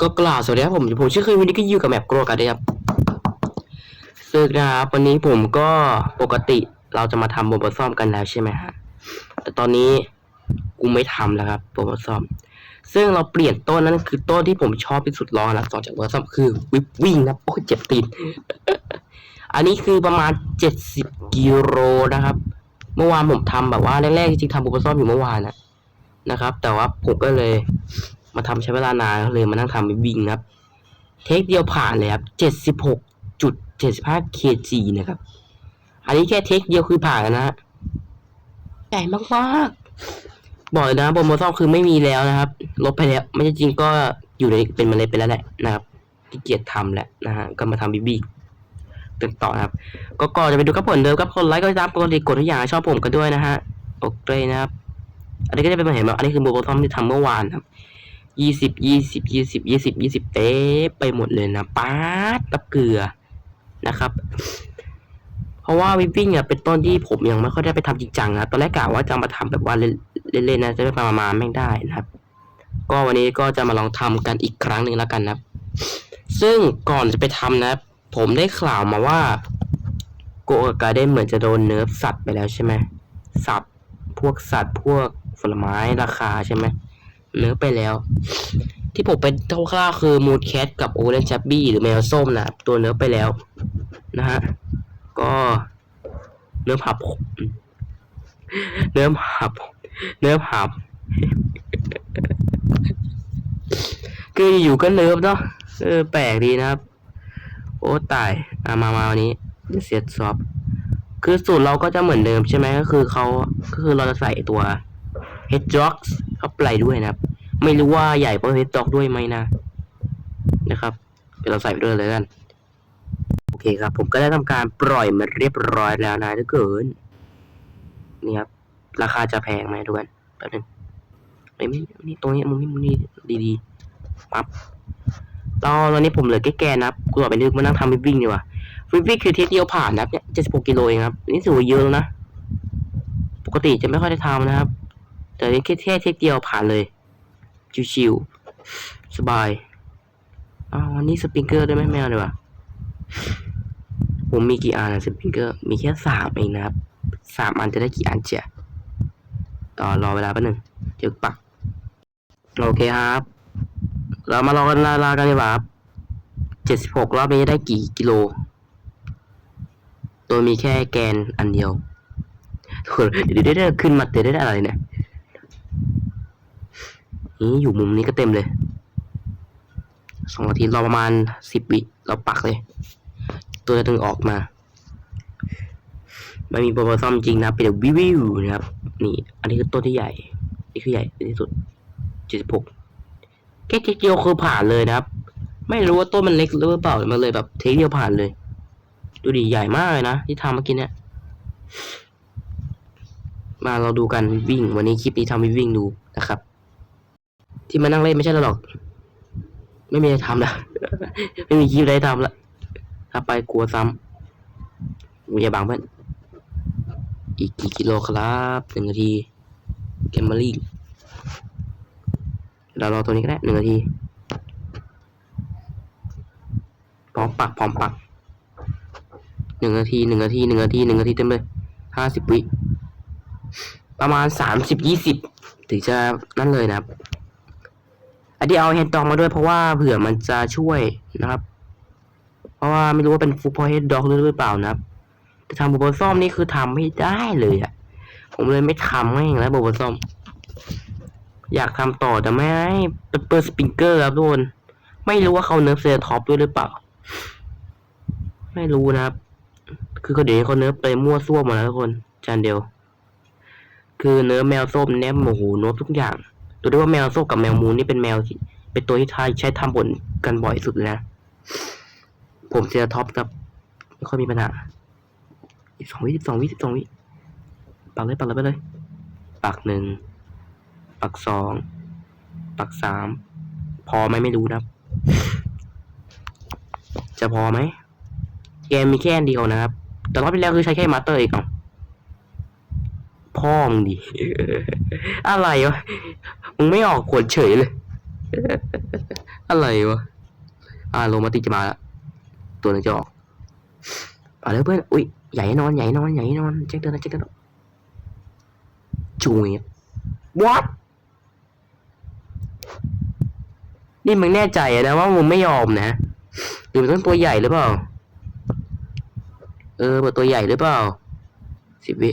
ก็กล่าวสวัสดีครับผมผมชื่อคือวินนี่ก็อยู่กับแมปโกรกันนะครับซึ่งนะครับวันนี้ผมก็ปกติเราจะมาทำโบว์ซ่อมกันแล้วใช่ไหมฮะแต่ตอนนี้กูไม่ทำแล้วครับโบว์ซ่อม ซึ่งเราเปลี่ยนต้นนั้นคือต้นที่ผมชอบที่สุดรองนะต่อจากโบว์ซ่อมคือวิปวิ่งนะโอ้เจ็บตีนอันนี้คือประมาณเจ็ดสิบกิโลนะครับ เมื่อวานผมทำแบบว่าแรกๆจริงๆทำโบว์ซ่อมอยู่เมื่อวานนะนะครับ แต่ว่าผมก็เลย มาทำใช้เวลานานก็เลยมานั่งทำไปวิ่งนะครับ เทคเดียวผ่านเลยครับเจ็ดสิบหกจุดเจ็ดสิบห้าเคจีนะครับ อันนี้แค่เทคเดียวคือผ่านแล้วนะฮะใหญ่มากๆบอกเลยนะโปรโมชั่นคือไม่มีแล้วนะครับ ลบไปแล้ว ไม่ใช่จริงก็อยู่ในเป็นเมล็ดไปแล้วแหละนะครับขี้เกียจทำแหละนะฮะก็มาทำบีบีติดต่อนะครับ ก็ก่อนจะไปดูกับผลเดิมกับคนไลค์ก็ตามปกติกดทุกอย่างให้ชอบผมกันด้วยนะฮะโอเคนะครับ อันนี้ก็จะเป็นเหมือนแบบอันนี้คือโบว์ทอมที่ทำเมื่อวานครับ ยี่สิบยี่สิบยี่สิบยี่สิบยี่สิบเต๊ไปหมดเลยนะป๊าดตับเกลือนะครับ เพราะว่าวิปปิ้งอะเป็นต้นที่ผมยังไม่ค่อยได้ไปทำจริงจังนะตอนแรกกะว่าจะมาทำแบบว่าเล่นๆนะจะไประมาณไม่ได้นะครับ ก็วันนี้ก็จะมาลองทำกันอีกครั้งหนึ่งแล้วกันนะซึ่งก่อนจะไปทำนะ ผมได้ข่าวมาว่าโกกาเดนเหมือนจะโดนเนิร์ฟสัตว์ไปแล้วใช่ไหมสัตว์พวกสัตว์พวกผลไม้ราคาใช่ไหม เนื้อไปแล้ว ที่ผมเป็นคร่าวๆคือมูดแคทกับโอเรนจับบี้หรือแมวส้มนะตัวเนื้อไปแล้วนะฮะก็เนื้อผับเนื้อผับเนื้อผับคืออยู่ก็เนิฟเนาะเออแปลกดีนะครับ โอ้ตายอะมามาวันนี้เสียดซอฟคือสูตรเราก็จะเหมือนเดิมใช่ไหมก็คือเขาก็คือเราจะใส่ตัว h e d d o g s เข้าไปด้วยนะครับ ไม่รู้ว่าใหญ่เพราะ h e d d o g ด้วยไหมนะ นะครับเดี๋ยวเราใส่ไปด้วยเลยกัน โอเคครับ ผมก็ได้ทำการปล่อยมาเรียบร้อยแล้วนะทุกคนนี่ครับ ราคาจะแพงไหมทุกคนแป๊บนึงไอ้ยไม่นี่ตรงนี้มุมนี้มุมนี้ดีๆปั๊บตอนตอนนี้ผมเหลือแค่แกนะครับกูต่อไปนึกมานั่งทำวิปวิ่งดีกว่าวิปวิ่งคือเทสเดียวผ่านนะครับเนี่ย76กิโลเองครับนี่ถือว่าเยอะแล้วนะ ปกติจะไม่ค่อยได้ทำนะครับ แต่นี่แค่แค่เทคเดียวผ่านเลย ชิวๆสบายอ้าววันนี้สปริงเกอร์ได้ไหมไม่เอาดีกว่าผมมีกี่อันนะสปริงเกอร์ มีแค่สามเองนะครับสามอันจะได้กี่อันเจียต่อรอเวลาแป๊บนึงเดี๋ยวปัก โอเคครับ เรามารอกันลาลากันดีกว่าครับเจ็ดสิบหกรอบนี้ได้กี่กิโลโดยมีแค่แกนอันเดียวเดี๋ยวเดี๋ยวเดี๋ยวขึ้นมาเดี๋ยวได้อะไรเนี่ย นี่อยู่มุมนี้ก็เต็มเลยสองนาทีรอประมาณสิบวิเราปักเลย ตัวจะดึงออกมา ไม่มีโปรโมชั่นจริงนะเป็นวิววิวนะครับ นี่ อันนี้คือต้นที่ใหญ่ นี่คือใหญ่ที่สุดเจ็ดสิบหกแค่เทคเดียวคือผ่านเลยนะครับ ไม่รู้ว่าต้นมันเล็กหรือเปล่ามันเลยแบบเทคเดียวผ่านเลย ดูดิใหญ่มากเลยนะที่ทำเมื่อกี้เนี่ยมาเราดูกันวิ่งวันนี้คลิปนี้ทำให้วิ่งดูนะครับ ที่มานั่งเล่นไม่ใช่หรอก ไม่มีอะไรทำละไม่มีคลิปอะไรทำละถ้าไปกลัวซ้ำอย่าบังเพื่อนอีกกี่กิโลครับหนึ่งนาทีเกมมาลิงเรารอตัวนี้ก็ได้หนึ่งนาทีพร้อมปักพร้อมปักหนึ่งนาทีหนึ่งนาทีหนึ่งนาทีหนึ่งนาทีเต็มเลยห้าสิบวิประมาณสามสิบยี่สิบถึงจะนั่นเลยนะครับ อันที่เอาเฮดด็อกมาด้วยเพราะว่าเผื่อมันจะช่วยนะครับ เพราะว่าไม่รู้ว่าเป็นฟุตพอเฮดด็อกหรือเปล่านะครับ แต่ทำโบว์ซ่อมนี่คือทำไม่ได้เลยอะผมเลยไม่ทำให้แล้วโบว์ซ่อม อยากทำต่อแต่ไม่ให้เปิดสปริงเกอร์ครับทุกคนไม่รู้ว่าเขาเนิร์ฟเซอร์ท็อปด้วยหรือเปล่า ไม่รู้นะครับ คือเขาเดี๋ยวเขาเนิร์ฟไปมั่วซั่วหมาแล้วทุกคนจานเดียว คือเนื้อแมวส้มเนี่ยโอ้โหน้ตทุกอย่าง ตัวได้ว่าแมวส้มกับแมวมูนนี่เป็นแมวที่เป็นตัวที่ทายใช้ทำผลกันบ่อยสุดเลยนะ ผมเซียท็อปครับไม่ค่อยมีปัญหาอีกสองวิสิบสองวิสิบสองวิปักเลยปักเลยไปเลย ปักหนึ่ง ปักสอง ปักสาม พอไหมไม่รู้นะจะพอไหม เกมมีแค่อันเดียวนะครับ แต่รอบที่แล้วคือใช้แค่มาสเตอร์อีกอะ พ่อมึงดิ อะไรวะ มึงไม่ออกขวดเฉยเลย อะไรวะ อ่าโรมาติจะมาแล้วตัวหนึงจะออกมาแล้วเพื่อน อุ้ย ใหญ่นอน ใหญ่นอน ใหญ่นอนเช็คเดินนะเช็คเดินจูเงีย what นี่มึงแน่ใจนะว่ามึงไม่ยอมนะหรือมันต้องตัวใหญ่หรือเปล่า เออเปิดตัวใหญ่หรือเปล่าสิบวิ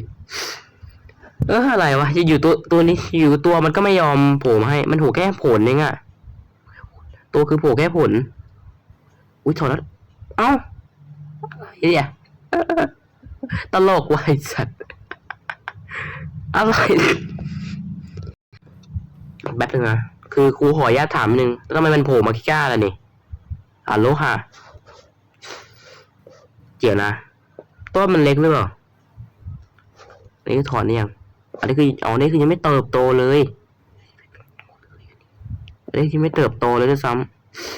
เอออะไรวะจะอยู่ตัวตัวนี้อยู่ตัวมันก็ไม่ยอมโผล่มาให้ มันโผล่แค่ผลเองอะตัวคือโผล่แค่ผล อุ้ยถอดแล้วเอ้าอะไรเนี่ยตลกว่ะไอ้สัตว์อะไรแป๊บนึงนะคือครูขออนุญาตถามนึงแล้วทำไมมันโผล่มาขี้ก้าล่ะนี่อัลโลฮะเกี่ยวนะต้นมันเล็กหรือเปล่านนี้คือถอนนี่ยัง อันนี้คืออ๋อนี่คือยังไม่เติบโตเลยอันนี้คือไม่เติบโตเลยด้วยซ้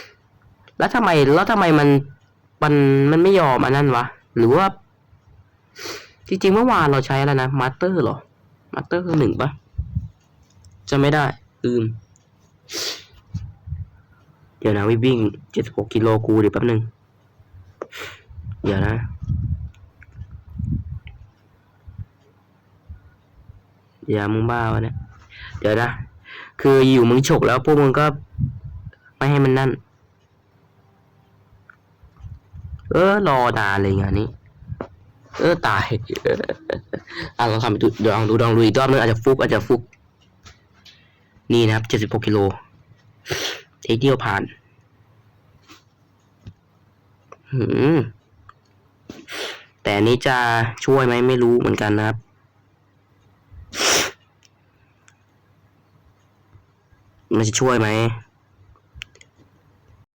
ำแล้วทำไมแล้วทำไมมันมันมันไม่ยอมอันนั้นวะหรือว่า จริงๆเมื่อวานเราใช้อะไรนะมาสเตอร์หรอมาสเตอร์คือหนึ่งปะจะไม่ได้ลืมเดี๋ยวนะวิ่งเจ็ดสิบหกกิโลกูเดี๋ยวแป๊บนึงเดี๋ยวนะ อย่ามึงบ้าวะเนี่ย เดี๋ยวนะ คืออยู่มึงฉกแล้วพวกมึงก็ไม่ให้มันนั่น เออรอนานเลยงานนี้ เออตายอะลองทำดูเดี๋ยวลองดูลองดูอีกรอบนึงอาจจะฟุกอาจจะฟุก นี่นะครับเจ็ดสิบหกกิโลเทคเดียวผ่าน หืมแต่นนี้จะช่วยไหมไม่รู้เหมือนกันนะครับ มันจะช่วยไหม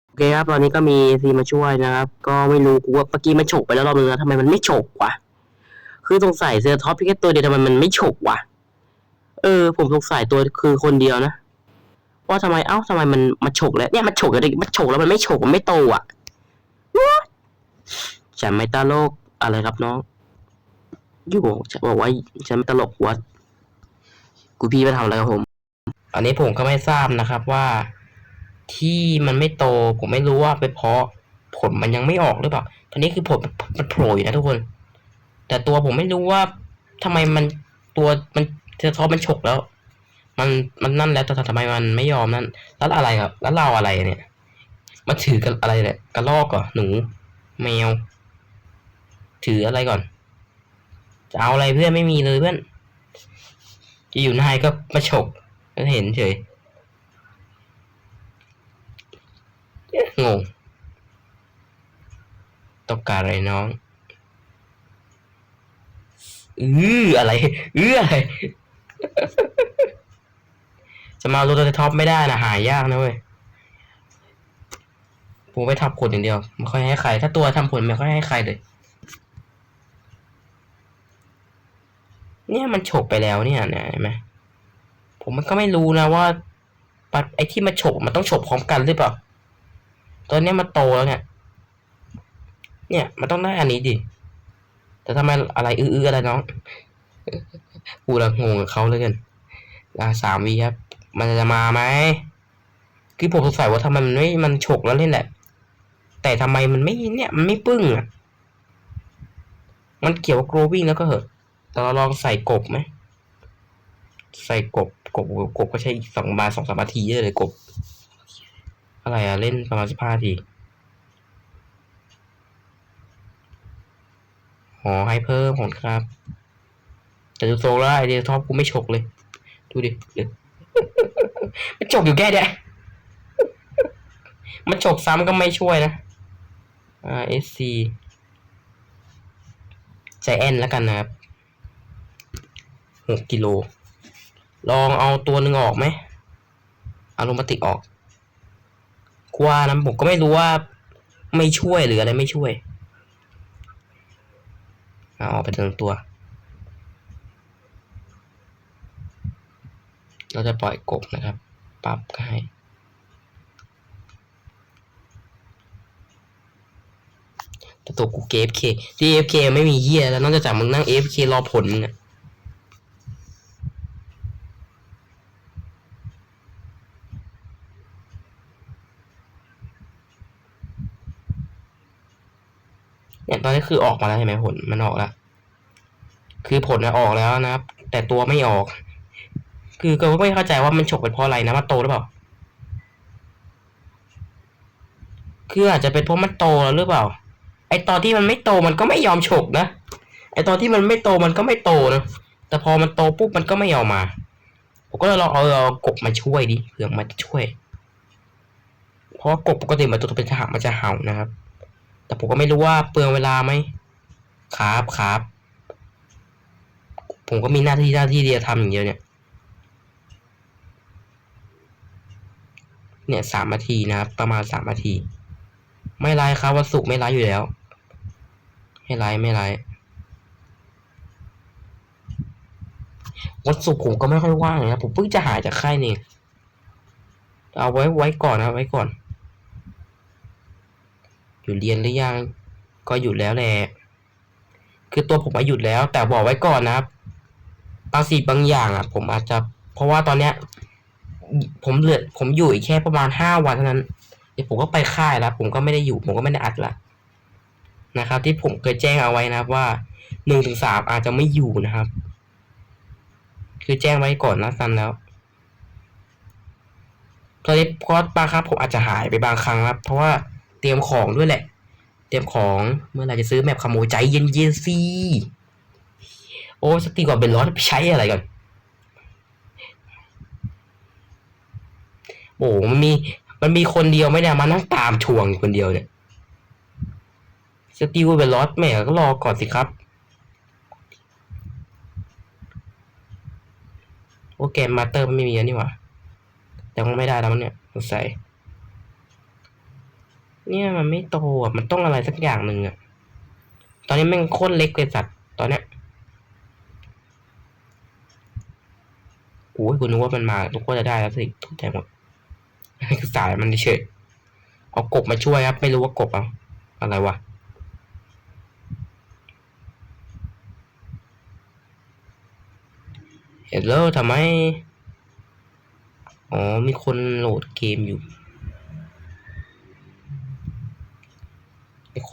โอเคครับ ตอนนี้ก็มีซีมาช่วยนะครับ ก็ไม่รู้กูว่าเมื่อกี้มันฉกไปแล้วรอบนึงนะทำไมมันไม่ฉกวะคือสงสัยเซอร์ท็อปพิกเกตตัวเดียวทำไมมันไม่ฉกวะเออ ผมสงสัยตัวคือคนเดียวนะว่าทำไมเอ้าทำไมมันมาฉกแล้วเนี่ยมันฉกอะไรมันฉกแล้วมันไม่ฉกมันไม่โตอะฉันไม่ตลกอะไรครับน้องยูบอกจะบอกว่าฉันไม่ตลกวัดกูพี่ไปทำอะไรกับผม อันนี้ผมก็ไม่ทราบนะครับว่าที่มันไม่โต ผมไม่รู้ว่าเป็นเพราะผลมันยังไม่ออกหรือเปล่า ตอนนี้คือผลมันโผล่อยู่นะทุกคน แต่ตัวผมไม่รู้ว่าทำไมมันตัวมันเทอร์ทอมันฉกแล้ว มันมันนั่นแล้วแต่ทำไมมันไม่ยอมนั่น แล้วอะไรครับ แล้วเราอะไรเนี่ย มาถือกันอะไรเนี่ยกระลอกเหรอหนู แมว ถืออะไรก่อน จะเอาอะไรเพื่อนไม่มีเลยเพื่อน จะอยู่นายก็มาฉก ก็เห็นเฉยงงต้องการอะไรน้องอืออะไรอืออะไรจะมาโรตท็อปไม่ได้นะหายากนะเว้ยผมไปทำผลอย่างเดียวไม่ค่อยให้ใคร ถ้าตัวทำผลไม่ค่อยให้ใครเลย เนี่ยมันฉกไปแล้วเนี่ยนี่ยเห็นไหม ผมมันก็ไม่รู้นะว่าปัดไอ้ที่มันฉกมันต้องฉกพร้อมกันหรือเปล่า ตอนนี้มันโตแล้วเนี่ย เนี่ยมันต้องได้อันนี้ดิ แต่ทำไมอะไรอื้อๆอะไรน้องกูละงงกับเขาเลยกันลาสามวีครับ มันจะมาไหมคือผมสงสัยว่าทำไมมันไม่ มันฉกแล้วเล่นแหละ แต่ทำไมมันไม่เนี่ย มันไม่ปึ้งอะ มันเกี่ยวกับ growing แล้วก็เหอะแต่เราลองใส่กบไหม ใส่กบ กบกบก็ใช้อีกสองบาสองสามนาทีเยอะเลยกบ อะไรอะเล่นประมาณสิบห้าทีอ๋อให้เพิ่มของครับ แต่ดูโซล่าไอเดียท็อปกูไม่ฉกเลย ดูดิมันฉกอยู่แค่เนี้ยมันฉกซ้ำก็ไม่ช่วยนะอ่า SC ใจแอนแล้วกันนะครับหกกิโล ลองเอาตัวหนึ่งออกไหมอารมาติกออกกว่านะผมก็ไม่รู้ว่าไม่ช่วยหรืออะไรไม่ช่วยเอาออกไปทั้งตัว เราจะปล่อยกบนะครับปรับก็ให้แต่ตัวกูเกฟเคที่เอฟเคไม่มีเฮียแล้วนอกจากมึงนั่งเอฟเครอผลมึงอ เนี่ยตอนนี้คือออกมาแล้วใช่ไหมผลมันออกแล้ว คือผลน่ะออกแล้วนะครับ แต่ตัวไม่ออก คือก็ไม่เข้าใจว่ามันฉกเป็นเพราะอะไรนะมันโตหรือเปล่า คืออาจจะเป็นเพราะมันโตแล้วหรือเปล่า ไอตอนที่มันไม่โตมันก็ไม่ยอมฉกนะ ไอตอนที่มันไม่โตมันก็ไม่โตนะ แต่พอมันโตปุ๊บมันก็ไม่ยอมมา ผมก็เลยลองเอาเอากบมาช่วยดิเผื่อมันจะช่วย เพราะกบปกติมันตัวเป็นทหารมันจะเห่านะครับ แต่ผมก็ไม่รู้ว่าเปลืองเวลาไหมครับครับผมก็มีหน้าที่หน้าที่เดียวทำอย่างเดียวเนี่ย เนี่ยสามนาทีนะครับ ประมาณสามนาที ไม่ไลฟ์ครับวันศุกร์ไม่ไลฟ์อยู่แล้ว ไม่ไลฟ์ไม่ไลฟ์วันศุกร์ผมก็ไม่ค่อยว่างนะครับผมเพิ่งจะหายจากค่ายนี่เอาไว้ไว้ก่อนนะไว้ก่อน อยู่เรียนหรือยัง ก็หยุดแล้วแหละ คือตัวผมมาหยุดแล้ว แต่บอกไว้ก่อนนะครับ บางสิ่งบางอย่างอะ ผมอาจจะ เพราะว่าตอนเนี้ย ผมเหลือ ผมอยู่อีกแค่ประมาณห้าวันเท่านั้น เดี๋ยวผมก็ไปค่ายแล้ว ผมก็ไม่ได้อยู่ ผมก็ไม่ได้อัดละนะครับ ที่ผมเคยแจ้งเอาไว้นะครับว่าหนึ่งถึงสามอาจจะไม่อยู่นะครับ คือแจ้งไว้ก่อนนะซันแล้วตอนนี้เพราะบางครั้งผมอาจจะหายไปบางครั้งครับ เพราะว่า ตรียมของด้วยแหละ เตรียมของเมื่อไรจะซื้อแมปขโมยใจเย็นๆสิโอ้สติก่อนเป็นร้อนไปใช้อะไรก่อนโอ้มันมีมันมีคนเดียวไหมเนี่ยมานั่งตามทวงคนเดียวเนี่ยสติลเป็นลอสแม่ก็รอก่อนสิครับโอเกมมาเตอร์มันไม่มีแล้วนี่หว่าแต่มันไม่ได้แล้วมั้งเนี่ยสงสัย เนี่ยมันไม่โตอะ มันต้องอะไรสักอย่างหนึ่งอะ ตอนนี้แม่งโคตรเล็กเลยสัตว์ ตอนเนี้ยโอ้ยคุณนึกว่ามันมาทุกคนจะได้แล้วสิทุกใจหมดคือสายมันเฉยเอากบมาช่วยครับ ไม่รู้ว่ากบเอาอะไรวะเห็นแล้วทำไม อ๋อ มีคนโหลดเกมอยู่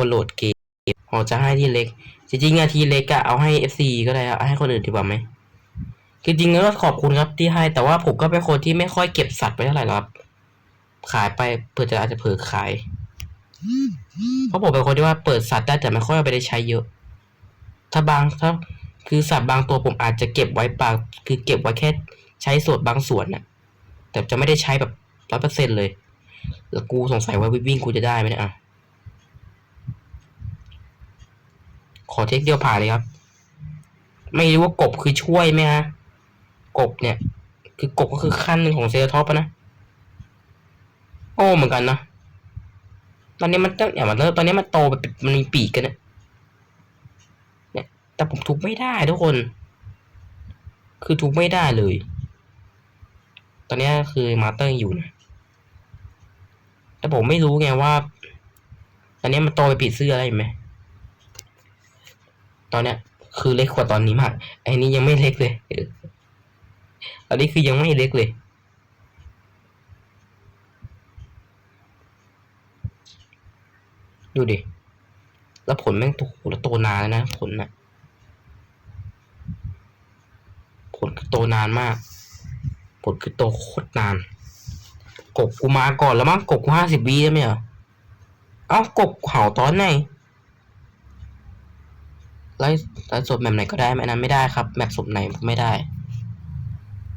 คนโหลดเกมอ๋อจะให้ที่เล็ก จริงๆอะที่เล็กอะเอาให้ FC ก็ได้อะเอาให้คนอื่นดีกว่าไหมคือจริงๆแล้วก็ขอบคุณครับที่ให้ แต่ว่าผมก็เป็นคนที่ไม่ค่อยเก็บสัตว์ไว้เท่าไหร่หรอกครับ ขายไปเพื่อจะอาจจะเผลอขาย เพราะผมเป็นคนที่ว่าเปิดสัตว์ได้แต่ไม่ค่อยเอาไปได้ใช้เยอะ ถ้าบางถ้าคือสัตว์บางตัวผมอาจจะเก็บไว้บางคือเก็บไว้แค่ใช้ส่วนบางส่วนน่ะ แต่จะไม่ได้ใช้แบบร้อยเปอร์เซ็นต์เลย แล้วกูสงสัยว่าวิ่งกูจะได้ไหมเนี่ยอะ ขอเทคเดียวผ่านเลยครับ ไม่รู้ว่ากบคือช่วยไหมฮะ กบเนี่ย คือกบก็คือขั้นหนึ่งของเซลท็อปนะ โอ้เหมือนกันนะ ตอนนี้มันตั้งอย่ามันเริ่มตอนนี้มันโตไปเป็นมันมีปีกกันเนี่ยเนี่ย แต่ผมทุบไม่ได้ทุกคน คือทุบไม่ได้เลย ตอนนี้คือมาเตอร์อยู่นะ แต่ผมไม่รู้ไงว่า ตอนนี้มันโตไปปีเสื้ออะไรไหม ตอนเนี้ย คือเล็กกว่าตอนนี้มากไอ้นี้ยังไม่เล็กเลยอันนี้คือยังไม่เล็กเลย ดูดิ แล้วผลแม่งโตแล้วโตนานนะ ผลนะผลคือโตนานมาก ผลคือโตโคตรนาน กบกูมาก่อนแล้วมั้งกบกูห้าสิบวีแล้วไหมเหรอ เอ้ากบเห่าตอนไหน ไล่ไล่สดแบบไหนก็ได้ไหมอันนั้นไม่ได้ครับแบบสดไหนไม่ได้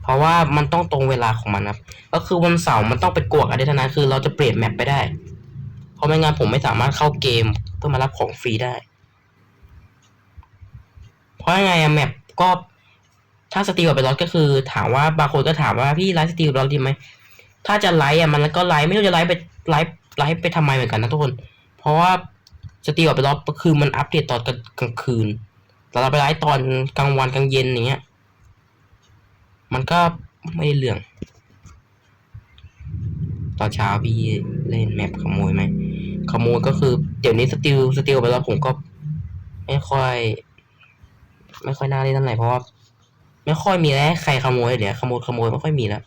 เพราะว่ามันต้องตรงเวลาของมันครับ ก็คือวันเสาร์มันต้องไปกวกอะไรเท่านั้นคือเราจะเปลี่ยนแมปไปได้ เพราะไม่งั้นผมไม่สามารถเข้าเกมเพื่อมารับของฟรีได้ เพราะยังไงแมปก็ถ้าสตรีมกับไปรถก็คือถามว่าบางคนก็ถามว่าพี่ไลฟ์สตรีมกับเราดีไหมถ้าจะไลฟ์อะมันก็ไลฟ์ไม่รู้จะไลฟ์ไปไลฟ์ไลฟ์ไปทำไมเหมือนกันนะทุกคน เพราะว่า สตรีมกับไปรถก็คือมันอัปเดตตอนกลางคืน แต่เราไปไลฟ์ตอนกลางวันกลางเย็นอย่างเงี้ย มันก็ไม่ได้เรื่อง ตอนเช้าพี่เล่นแมปขโมยไหม ขโมยก็คือ เดี๋ยวนี้สติลสติลไปแล้วผมก็ ไม่ค่อย ไม่ค่อยน่าเล่นเท่าไหร่เพราะว่าไม่ค่อยมีแล้วใครขโมยเดี๋ยวขโมยขโมยไม่ค่อยมีแล้ว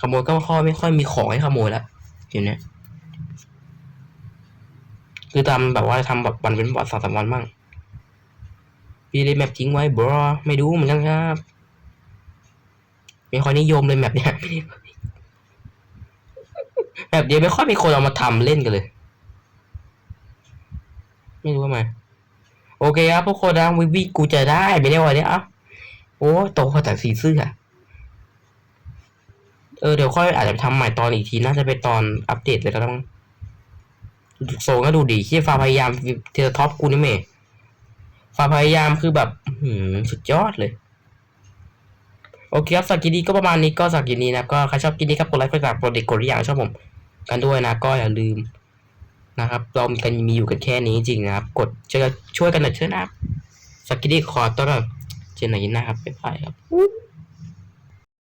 ขโมยก็ไม่ค่อยไม่ค่อยมีของให้ขโมยแล้วเดี๋ยวนี้ คือทำแบบว่าทำแบบวันเป็นวันสองสามวันบ้างพี่เลยแมปทิ้งไว้บรอไม่ดูเหมือนกันครับไม่ค่อยนิยมเลยแมปเนี้ยแมปเนี้ยไม่ค่อยมีคนเอามาทำเล่นกันเลย ไม่รู้ทำไมโอเคครับพวกคนนะวิวีกูจะได้ไม่ได้วันนี้อะโอ้โตกว่าแต่สีเสื้อเออเดี๋ยวค่อยอาจจะทำใหม่ตอนอีกทีน่าจะเป็นตอนอัปเดตเลยก็ต้อง โซก็ดูดีที่ฟาพยายามเทเลท็อปกูนี่เมฟาพยายามคือแบบหืสุดยอดเลยโอเคครับสำหรับคลินี้ก็ประมาณนี้ก็สำหรับคลินี้นะก็ใครชอบคลิปนี้ครับกดไลค์กดติดตามกดติดกดที่อย่างชอบผม กันด้วยนะก็อย่าลืมนะครับ เรามีกันมีอยู่กันแค่นี้จริงนะครับ กดช่วยช่วยกันหน่อยเถอะนะครับสำหรับคลินี้ขอต้อนรับเจนไหนนะครับบ๊ายบายครับ